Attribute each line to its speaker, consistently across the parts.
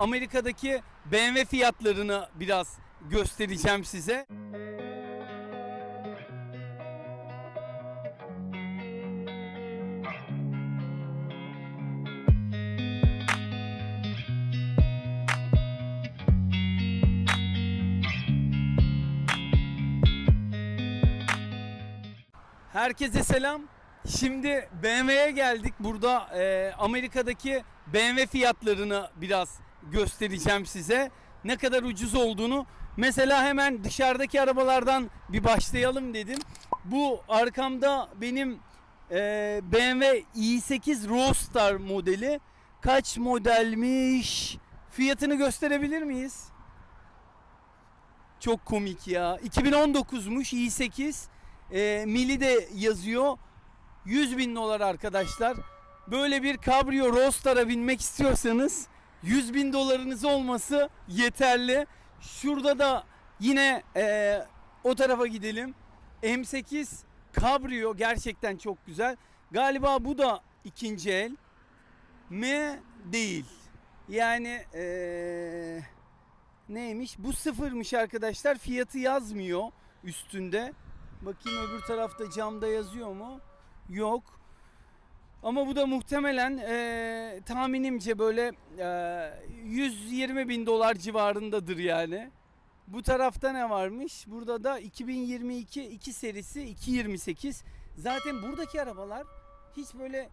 Speaker 1: Amerika'daki BMW fiyatlarını biraz göstereceğim size. Herkese selam. Şimdi BMW'ye geldik. Burada e, Amerika'daki BMW fiyatlarını biraz göstereceğim size. Ne kadar ucuz olduğunu. Mesela hemen dışarıdaki arabalardan bir başlayalım dedim. Bu arkamda benim e, BMW i8 Roadster modeli. Kaç modelmiş? Fiyatını gösterebilir miyiz? Çok komik ya. 2019'muş i8. E, mili de yazıyor. 100 bin dolar arkadaşlar. Böyle bir Cabrio Roadster'a binmek istiyorsanız 100 bin dolarınız olması yeterli. Şurada da yine e, o tarafa gidelim. M8 Cabrio gerçekten çok güzel. Galiba bu da ikinci el mi değil. Yani e, neymiş? Bu sıfırmış arkadaşlar. Fiyatı yazmıyor üstünde. Bakayım öbür tarafta camda yazıyor mu? Yok. Ama bu da muhtemelen eee, tahminimce böyle eee, 120 bin dolar civarındadır yani. Bu tarafta ne varmış? Burada da 2022 2 serisi 228. Zaten buradaki arabalar hiç böyle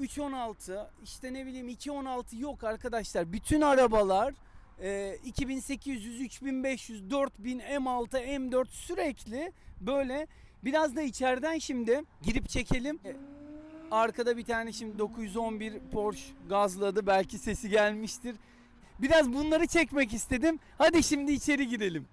Speaker 1: 316 işte ne bileyim 216 yok arkadaşlar. Bütün arabalar e, 2800, 3500, 4000, M6, M4 sürekli böyle biraz da içeriden şimdi girip çekelim. E, Arkada bir tane şimdi 911 Porsche gazladı. Belki sesi gelmiştir. Biraz bunları çekmek istedim. Hadi şimdi içeri girelim.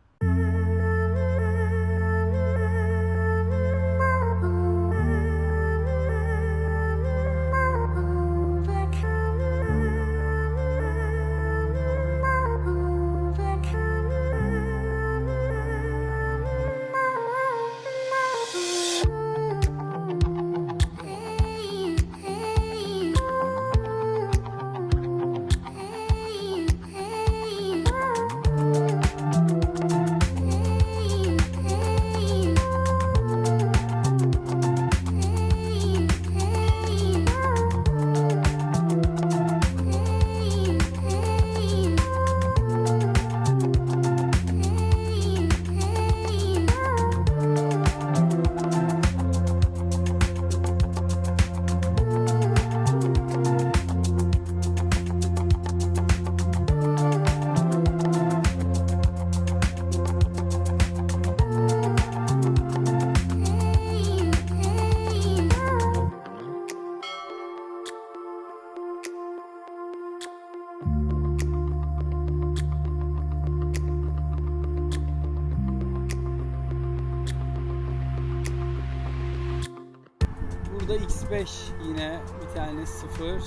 Speaker 1: X5 yine bir tane sıfır.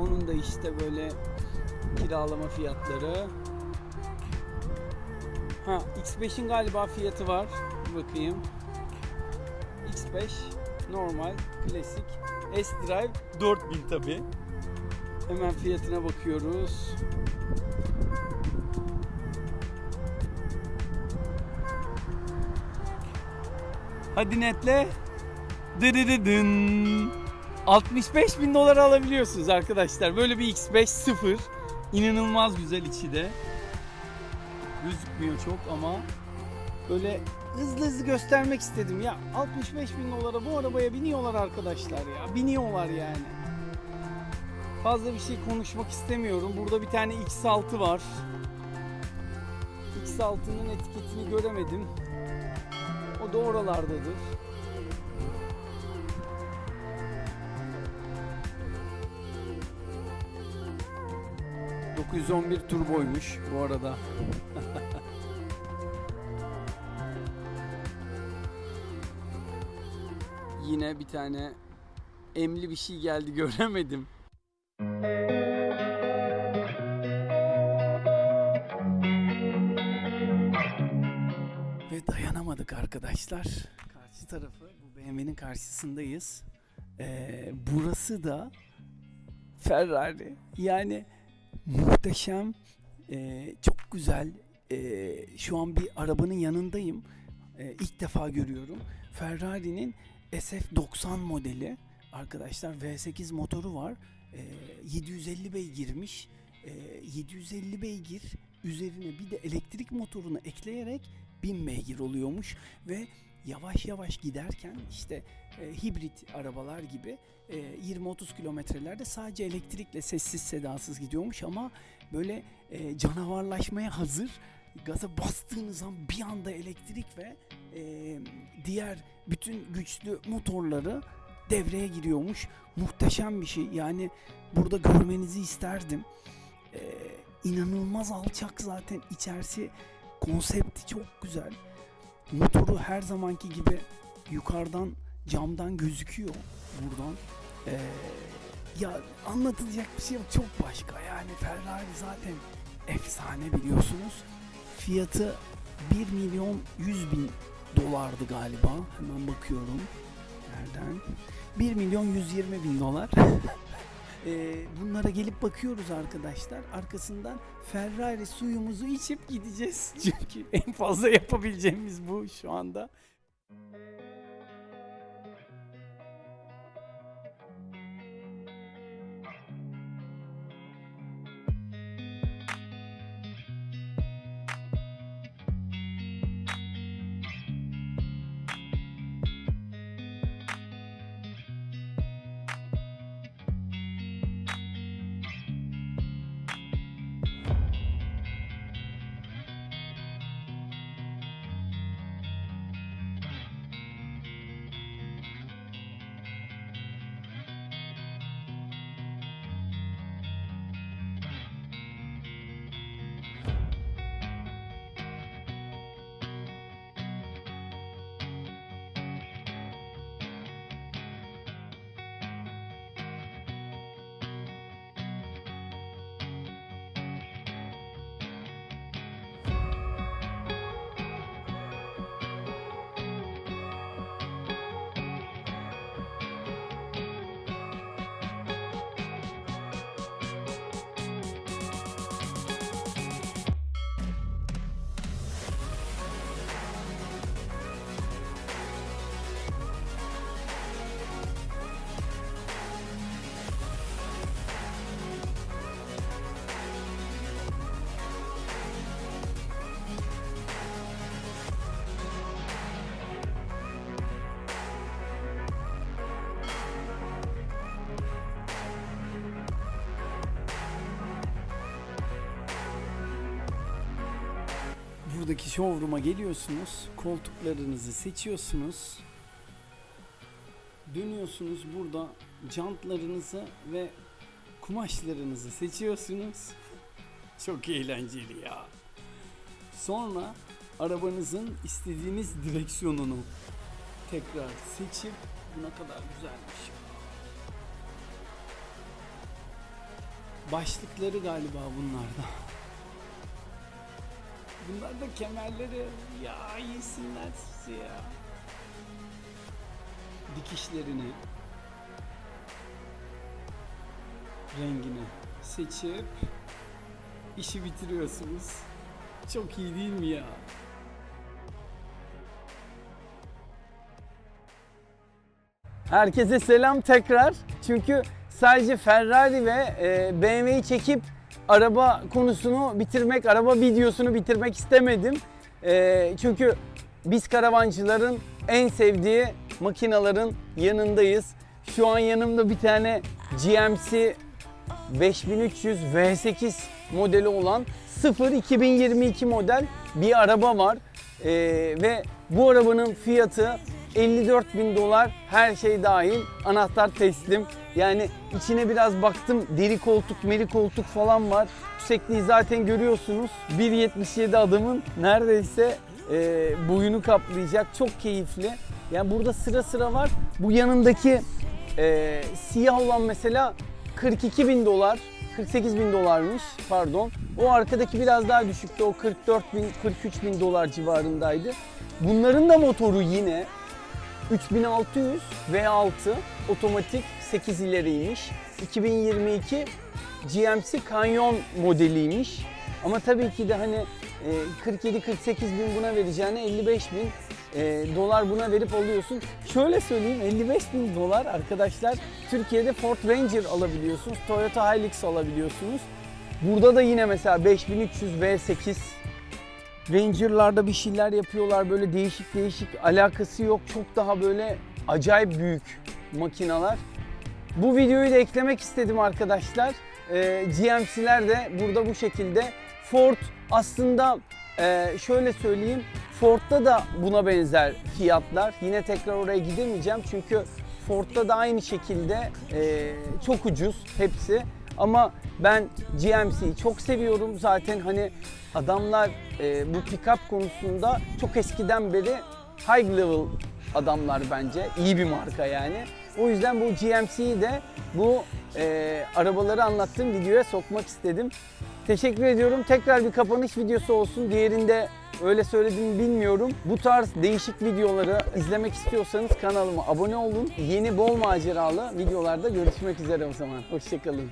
Speaker 1: Onun da işte böyle kiralama fiyatları. Ha X5'in galiba fiyatı var. Bakayım. X5 normal, klasik. S-Drive 4000 tabi. Hemen fiyatına bakıyoruz. Hadi netle. Dırırıdın. 65 bin dolar alabiliyorsunuz arkadaşlar. Böyle bir X5 sıfır. İnanılmaz güzel içi de. Gözükmüyor çok ama böyle hızlı hızlı göstermek istedim ya. 65 bin dolara bu arabaya biniyorlar arkadaşlar ya. Biniyorlar yani. Fazla bir şey konuşmak istemiyorum. Burada bir tane X6 var. X6'nın etiketini göremedim. O da oralardadır. ...911 turboymuş bu arada. Yine bir tane emli bir şey geldi göremedim. Ve dayanamadık arkadaşlar. Karşı tarafı bu BMW'nin karşısındayız. Ee, burası da Ferrari. Yani Muhteşem, e, çok güzel. E, şu an bir arabanın yanındayım. E, ilk defa görüyorum. Ferrari'nin SF90 modeli. Arkadaşlar V8 motoru var. E, 750 beygirmiş. E, 750 beygir üzerine bir de elektrik motorunu ekleyerek 1000 beygir oluyormuş ve yavaş yavaş giderken işte e, hibrit arabalar gibi e, 20-30 kilometrelerde sadece elektrikle sessiz sedasız gidiyormuş ama böyle e, canavarlaşmaya hazır gaza bastığınız an bir anda elektrik ve e, diğer bütün güçlü motorları devreye giriyormuş. Muhteşem bir şey. Yani burada görmenizi isterdim. E, inanılmaz alçak zaten içerisi konsepti çok güzel. Motoru her zamanki gibi yukarıdan camdan gözüküyor buradan. Ee, ya anlatılacak bir şey yok çok başka yani Ferrari zaten efsane biliyorsunuz. Fiyatı 1 milyon 100 bin dolardı galiba. Hemen bakıyorum. Nereden? 1 milyon 120 bin dolar. Ee, bunlara gelip bakıyoruz arkadaşlar. Arkasından Ferrari suyumuzu içip gideceğiz. Çünkü en fazla yapabileceğimiz bu şu anda. Buradaki showroom'a geliyorsunuz. Koltuklarınızı seçiyorsunuz. Dönüyorsunuz burada jantlarınızı ve kumaşlarınızı seçiyorsunuz. Çok eğlenceli ya. Sonra arabanızın istediğiniz direksiyonunu tekrar seçip bu ne kadar güzelmiş. Başlıkları galiba bunlarda. Bunlar da kemerleri ya yesinler ya. Dikişlerini rengini seçip işi bitiriyorsunuz. Çok iyi değil mi ya? Herkese selam tekrar. Çünkü sadece Ferrari ve e, BMW'yi çekip araba konusunu bitirmek, araba videosunu bitirmek istemedim. E, çünkü biz karavancıların en sevdiği makinaların yanındayız. Şu an yanımda bir tane GMC 5300 V8 modeli olan 0 2022 model bir araba var. Ee, ve bu arabanın fiyatı 54 bin dolar her şey dahil anahtar teslim. Yani içine biraz baktım deri koltuk meri koltuk falan var. Yüksekliği zaten görüyorsunuz 1.77 adamın neredeyse e, boyunu kaplayacak çok keyifli. Yani burada sıra sıra var. Bu yanındaki e, siyah olan mesela 42 bin dolar, 48 bin dolarmış pardon. O arkadaki biraz daha düşüktü. O 44 bin, 43 bin dolar civarındaydı. Bunların da motoru yine 3600 V6 otomatik 8 ileriymiş. 2022 GMC Canyon modeliymiş. Ama tabii ki de hani e, 47-48 bin buna vereceğine 55 bin e, dolar buna verip alıyorsun. Şöyle söyleyeyim 55 bin dolar arkadaşlar Türkiye'de Ford Ranger alabiliyorsunuz. Toyota Hilux alabiliyorsunuz. Burada da yine mesela 5300 V8 Ranger'larda bir şeyler yapıyorlar böyle değişik değişik alakası yok. Çok daha böyle acayip büyük makinalar. Bu videoyu da eklemek istedim arkadaşlar. Ee, GMC'ler de burada bu şekilde. Ford aslında e, şöyle söyleyeyim. Ford'da da buna benzer fiyatlar. Yine tekrar oraya gidemeyeceğim çünkü Ford'da da aynı şekilde e, çok ucuz hepsi. Ama ben GMC'yi çok seviyorum. Zaten hani adamlar e, bu pick-up konusunda çok eskiden beri high level adamlar bence. İyi bir marka yani. O yüzden bu GMC'yi de bu e, arabaları anlattığım videoya sokmak istedim. Teşekkür ediyorum. Tekrar bir kapanış videosu olsun. Diğerinde öyle söyledim bilmiyorum. Bu tarz değişik videoları izlemek istiyorsanız kanalıma abone olun. Yeni bol maceralı videolarda görüşmek üzere o zaman. Hoşçakalın.